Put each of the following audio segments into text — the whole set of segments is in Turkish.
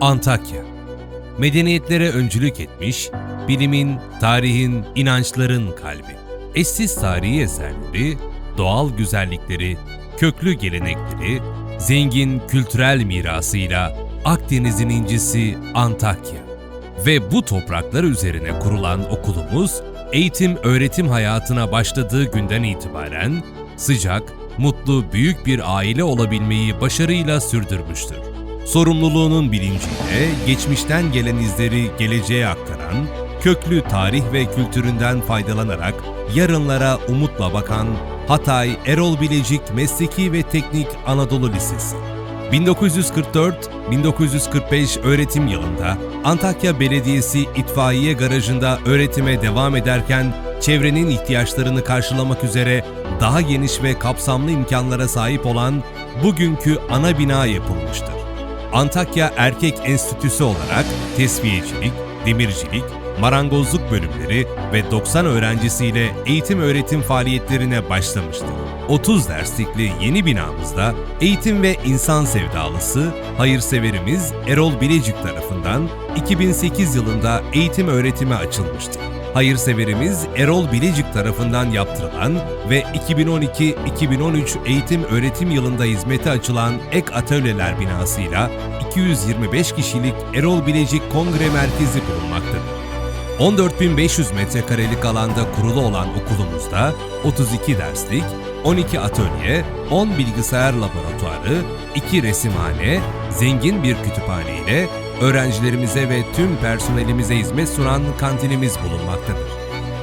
Antakya Medeniyetlere öncülük etmiş, bilimin, tarihin, inançların kalbi. Eşsiz tarihi eserleri, doğal güzellikleri, köklü gelenekleri, zengin kültürel mirasıyla Akdeniz'in incisi Antakya. Ve bu topraklar üzerine kurulan okulumuz, eğitim öğretim hayatına başladığı günden itibaren sıcak, mutlu büyük bir aile olabilmeyi başarıyla sürdürmüştür. Sorumluluğunun bilinciyle geçmişten gelen izleri geleceğe aktaran, köklü tarih ve kültüründen faydalanarak yarınlara umutla bakan Hatay Erol Bilecik Mesleki ve Teknik Anadolu Lisesi. 1944-1945 öğretim yılında Antakya Belediyesi İtfaiye Garajı'nda öğretime devam ederken çevrenin ihtiyaçlarını karşılamak üzere daha geniş ve kapsamlı imkanlara sahip olan bugünkü ana bina yapılmıştır. Antakya Erkek Enstitüsü olarak tesviyecilik, demircilik, marangozluk bölümleri ve 90 öğrencisiyle eğitim öğretim faaliyetlerine başlamıştır. 30 derslikli yeni binamızda eğitim ve insan sevdalısı, hayırseverimiz Erol Bilecik tarafından 2008 yılında eğitim öğretime açılmıştır. Hayırseverimiz Erol Bilecik tarafından yaptırılan ve 2012-2013 eğitim öğretim yılında hizmete açılan ek atölyeler binasıyla 225 kişilik Erol Bilecik Kongre Merkezi bulunmaktadır. 14.500 metrekarelik alanda kurulu olan okulumuzda 32 derslik, 12 atölye, 10 bilgisayar laboratuvarı, 2 resimhane, zengin bir kütüphane ile öğrencilerimize ve tüm personelimize hizmet sunan kantinimiz bulunmaktadır.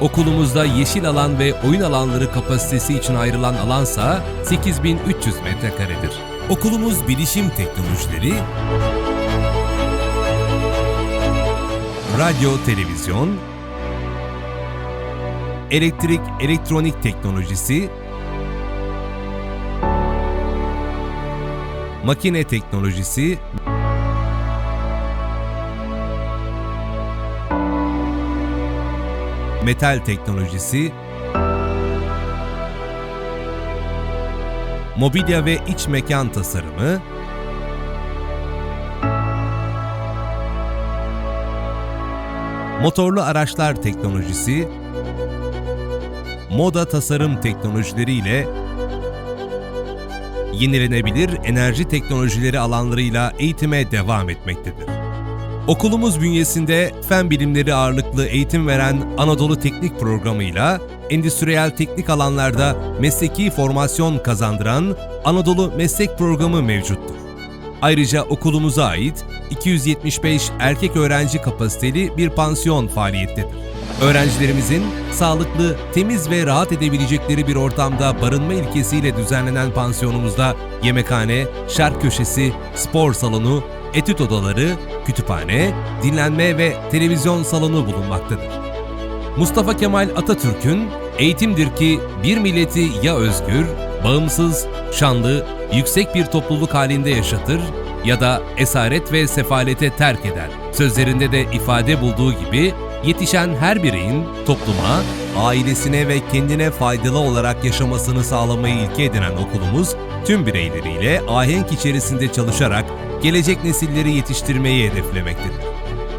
Okulumuzda yeşil alan ve oyun alanları kapasitesi için ayrılan alansa 8300 metrekaredir. Okulumuz bilişim teknolojileri, radyo, televizyon, elektrik, elektronik teknolojisi, makine teknolojisi, metal teknolojisi, mobilya ve iç mekan tasarımı, motorlu araçlar teknolojisi, moda tasarım teknolojileriyle yenilenebilir enerji teknolojileri alanlarıyla eğitime devam etmektedir. Okulumuz bünyesinde fen bilimleri ağırlıklı eğitim veren Anadolu Teknik Programı'yla endüstriyel teknik alanlarda mesleki formasyon kazandıran Anadolu Meslek Programı mevcuttur. Ayrıca okulumuza ait 275 erkek öğrenci kapasiteli bir pansiyon faaliyettedir. Öğrencilerimizin sağlıklı, temiz ve rahat edebilecekleri bir ortamda barınma ilkesiyle düzenlenen pansiyonumuzda yemekhane, şark köşesi, spor salonu, etüt odaları, kütüphane, dinlenme ve televizyon salonu bulunmaktadır. Mustafa Kemal Atatürk'ün eğitimdir ki bir milleti ya özgür, bağımsız, şanlı, yüksek bir topluluk halinde yaşatır ya da esaret ve sefalete terk eder. Sözlerinde de ifade bulduğu gibi yetişen her bireyin topluma, ailesine ve kendine faydalı olarak yaşamasını sağlamayı ilke edinen okulumuz tüm bireyleriyle ahenk içerisinde çalışarak gelecek nesilleri yetiştirmeyi hedeflemektedir.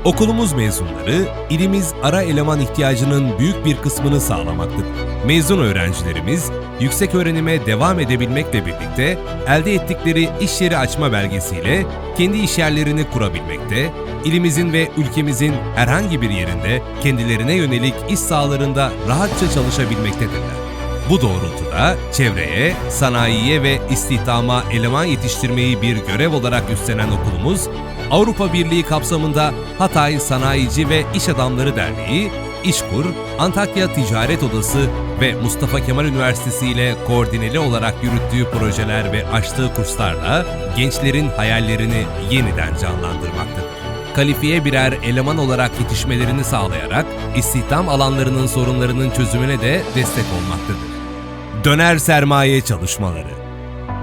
Okulumuz mezunları, ilimiz ara eleman ihtiyacının büyük bir kısmını sağlamaktadır. Mezun öğrencilerimiz, yüksek öğrenime devam edebilmekle birlikte elde ettikleri iş yeri açma belgesiyle kendi iş yerlerini kurabilmekte, ilimizin ve ülkemizin herhangi bir yerinde kendilerine yönelik iş sahalarında rahatça çalışabilmektedirler. Bu doğrultuda çevreye, sanayiye ve istihdama eleman yetiştirmeyi bir görev olarak üstlenen okulumuz, Avrupa Birliği kapsamında Hatay Sanayici ve İş Adamları Derneği, İşkur, Antakya Ticaret Odası ve Mustafa Kemal Üniversitesi ile koordineli olarak yürüttüğü projeler ve açtığı kurslarla gençlerin hayallerini yeniden canlandırmaktadır kalifiye birer eleman olarak yetişmelerini sağlayarak istihdam alanlarının sorunlarının çözümüne de destek olmaktadır. Döner sermaye çalışmaları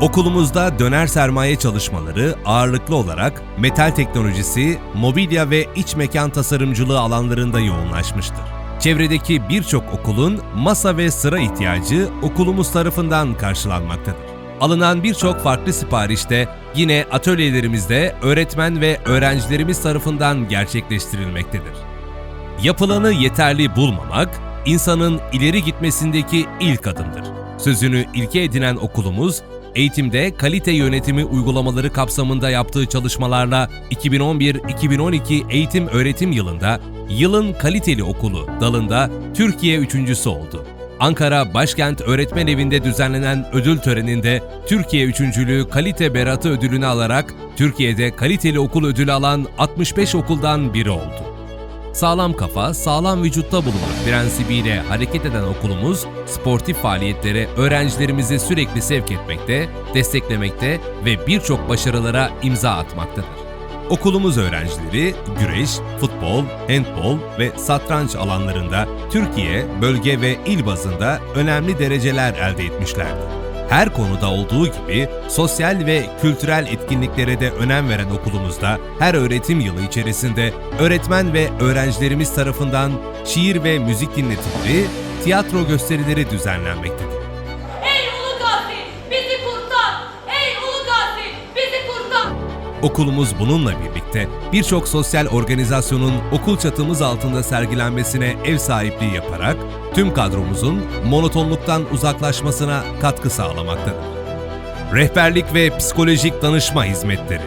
Okulumuzda döner sermaye çalışmaları ağırlıklı olarak metal teknolojisi, mobilya ve iç mekan tasarımcılığı alanlarında yoğunlaşmıştır. Çevredeki birçok okulun masa ve sıra ihtiyacı okulumuz tarafından karşılanmaktadır. Alınan birçok farklı siparişte yine atölyelerimizde öğretmen ve öğrencilerimiz tarafından gerçekleştirilmektedir. Yapılanı yeterli bulmamak, insanın ileri gitmesindeki ilk adımdır. Sözünü ilke edinen okulumuz, eğitimde kalite yönetimi uygulamaları kapsamında yaptığı çalışmalarla 2011-2012 eğitim öğretim yılında Yılın Kaliteli Okulu dalında Türkiye üçüncüsü oldu. Ankara Başkent Öğretmen Evi'nde düzenlenen ödül töreninde Türkiye üçüncülüğü Kalite Beratı ödülünü alarak Türkiye'de kaliteli okul ödülü alan 65 okuldan biri oldu. Sağlam kafa, sağlam vücutta bulunur prensibiyle hareket eden okulumuz, sportif faaliyetlere öğrencilerimizi sürekli sevk etmekte, desteklemekte ve birçok başarılara imza atmaktadır. Okulumuz öğrencileri güreş, futbol, handbol ve satranç alanlarında Türkiye, bölge ve il bazında önemli dereceler elde etmişlerdir. Her konuda olduğu gibi sosyal ve kültürel etkinliklere de önem veren okulumuzda her öğretim yılı içerisinde öğretmen ve öğrencilerimiz tarafından şiir ve müzik dinletileri, tiyatro gösterileri düzenlenmektedir. Ey Ulu Gazi bizi kurtar! Ey Ulu Gazi bizi kurtar! Okulumuz bununla birlikte birçok sosyal organizasyonun okul çatımız altında sergilenmesine ev sahipliği yaparak tüm kadromuzun monotonluktan uzaklaşmasına katkı sağlamaktadır. Rehberlik ve psikolojik danışma hizmetleri.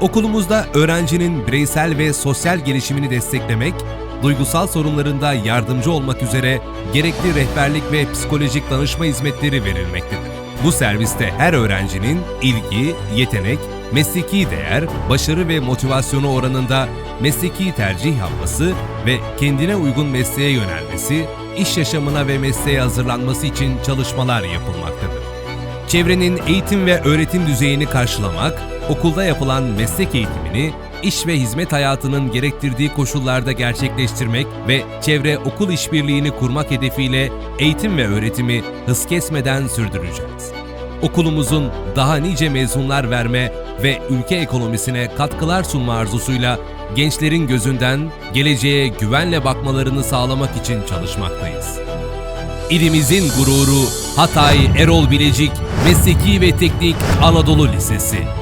Okulumuzda öğrencinin bireysel ve sosyal gelişimini desteklemek, duygusal sorunlarında yardımcı olmak üzere gerekli rehberlik ve psikolojik danışma hizmetleri verilmektedir. Bu serviste her öğrencinin ilgi, yetenek, mesleki değer, başarı ve motivasyonu oranında mesleki tercih yapması ve kendine uygun mesleğe yönelmesi, iş yaşamına ve mesleğe hazırlanması için çalışmalar yapılmaktadır. Çevrenin eğitim ve öğretim düzeyini karşılamak, okulda yapılan meslek eğitimini iş ve hizmet hayatının gerektirdiği koşullarda gerçekleştirmek ve çevre okul işbirliğini kurmak hedefiyle eğitim ve öğretimi hız kesmeden sürdüreceğiz. Okulumuzun daha nice mezunlar verme ve ülke ekonomisine katkılar sunma arzusuyla gençlerin gözünden geleceğe güvenle bakmalarını sağlamak için çalışmaktayız. İlimizin gururu Hatay Erol Bilecik Mesleki ve Teknik Anadolu Lisesi.